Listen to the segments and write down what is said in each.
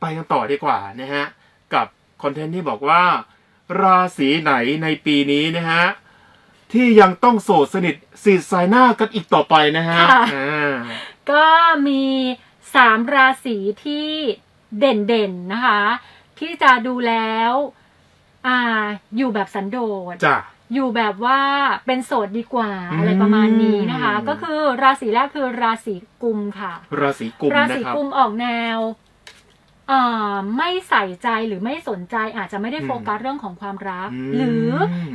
ไปกันต่อดีกว่านะฮะ กับคอนเทนต์ที่บอกว่า ราศีไหนในปีนี้นะฮะ ที่ยังต้องโสดสนิทสีดสายหน้ากันอีกต่อไปนะฮะค่ะ อ่าก็มีสามราศีที่เด่นๆนะคะ ที่จะดูแล้วอ่าอยู่แบบสันโดษ จ้ะ อยู่แบบว่าเป็นโสดดีกว่าอืม อะไรประมาณนี้นะคะ ก็คือราศีแรกคือราศีกุมค่ะ ราศีกุมรานะศีครับ กุมออกแนวอ่า ไม่ใส่ใจหรือไม่สนใจอาจจะไม่ได้อืมโฟกัสเรื่องของความรักอืมหรือ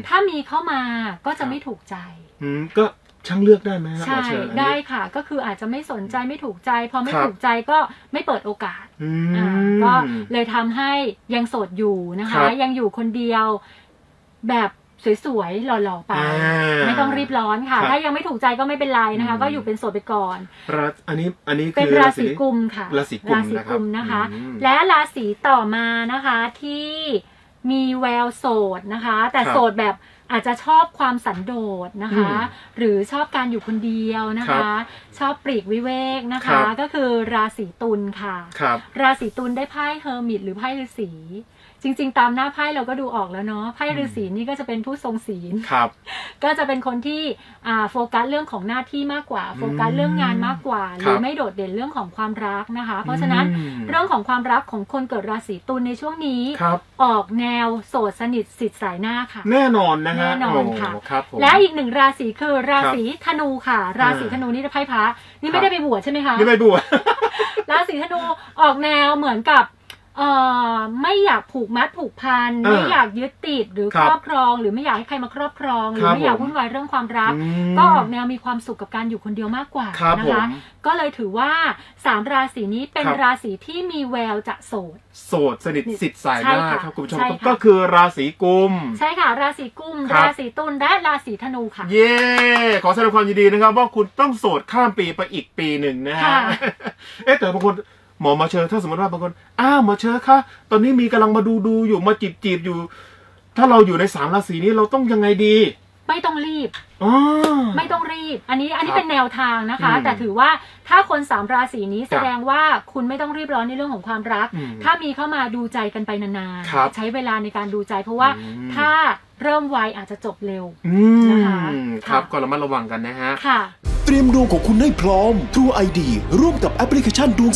ถ้ามีเข้ามาก็ครัจะบไม่ถูกใจอืมก็ช่างเลือกได้ไหมฮะหมใช่อเชิญอันนี้ได้ค่ะ ก็คืออาจจะไม่สนใจไม่ถูกใจ พอไม่ครับถูกใจก็ไม่เปิดโอกาสอือ่ามก็เลยทำให้ยังโสดอยู่นะครัคะบยังอยู่คนเดียวแบบ สวยๆหล่อๆไปอ่าไม่ต้องรีบร้อนค่ะ ครับ ถ้ายังไม่ถูกใจก็ไม่เป็นไรนะคะอืมก็อยู่เป็นโสดไปก่อน ราอันนี้อันนี้เป็นคือราศีกุมค่ะราศีกุมราศีนะครับกุมนะคะ อืม และราศีต่อมานะคะที่มีแววโสดนะคะ แต่ครับโสดแบบอาจจะชอบความสันโดษนะคะอืมหรือชอบการอยู่คนเดียวนะครัคะบชอบปลีกวิเวกนะครัคะบก็คือราศีตุลค่ะครับราศีตุลได้ไพ่เฮอร์มิตหรือไพ่ฤาษีจริงๆ ตามหน้าไพ่เราก็ดูออกแล้วเนาะไพ่ฤาษีนี่ก็จะเป็นผู้ทรงศีลครับ ก็จะเป็นคนที่อ่าโฟกัสเรื่องของหน้าที่มากกว่า โฟกัสเรื่องงานมากกว่า หรือไม่โดดเด่นเรื่องของความรักนะคะ เพราะฉะนั้นอืมเรื่องของความรักของคนเกิดราศีตุลในช่วงนี้ครับออกแนวโสดสนิทสิทธิ์สายหน้าค่ะ แน่นอนนะฮะแน่นอนค่ะโครับผมและอีกหนึ่งราศีคือราศีธนูค่ะ ราศีธนูนี่ไพ่พระนี่ครัไม่บได้ไปบวชใช่ไหมคะนี่ไม่บวชราศีธนูออกแนวเหมือนกับ เอ่อไม่อยากผูกมัดผูกพันเออไม่อยากยึดติดหรือครัคบรอบครอง หรือไม่อยากให้ใครมาครอบครองหรืคอรับไม่อยากผมวุ่นวายเรื่องความรักอืมก็ออกแนวมีความสุขกับการอยู่คนเดียวมากกว่าครับนะผมคะก็เลยถือว่าสามราศีนี้เป็นครับราศีที่มีแววจะโสด โสดสนิทสิทธิ์สายหใช่น้าค่ะครับคุณผู้ชมใช่ครับค่ะก็คือราศีกุม ใช่ค่ะ ราศีกุมครับราศีตุลและราศีธนูค่ะ เย้ขอแสดงความยินดีนะครับ ว่าคุณต้องโสดข้ามปีไปอีกปีหนึ่งนะฮะค่ะเอ๊ะแต่บางคน หมอมาเชิญถ้าสมมติว่าบางคนอ้าวหมาเชิญคะตอนนี้มีกำลังมาดูดูอยู่มาจีบจีบอยู่ ถ้าเราอยู่ในสามราศีนี้เราต้องยังไงดี ไม่ต้องรีบอ๋อไม่ต้องรีบ อันนี้อันนี้ครับเป็นแนวทางนะคะอืมแต่ถือว่าถ้าคนสามราศีนี้ครับแสดงว่าคุณไม่ต้องรีบร้อนในเรื่องของความรักอืมถ้ามีเข้ามาดูใจกันไปนานครับๆใช้เวลาในการดูใจ เพราะว่าอืมถ้าเริ่มไวอาจจะจบเร็วอืนะคะมครับค่ะก็ระมัดระวังกันนะฮะค่ะ เตรียมดวงของคุณให้พร้อม True ID ร่วมกับแอปพลิเคชันดวง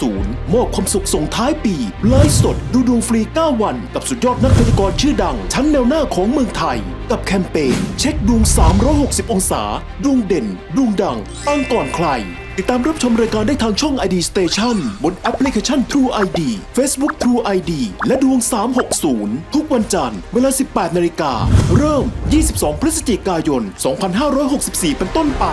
360 มอบความสุขส่งท้ายปี ไลฟ์สด ดูดวงฟรี 9 วัน กับสุดยอดนักพยากรณ์ชื่อดังทั้งแนวหน้าของเมืองไทย กับแคมเปญเช็คดวง 360 องศา ดวงเด่น ดวงดังปังก่อนใคร ติดตามรับชมรายการได้ทางช่อง ID Station บนแอปพลิเคชัน True ID Facebook True ID และดวง 360 ทุกวันจันทร์เวลา 18 นาฬิกา เริ่ม 22 พฤศจิกายน 2564 เป็นต้นไป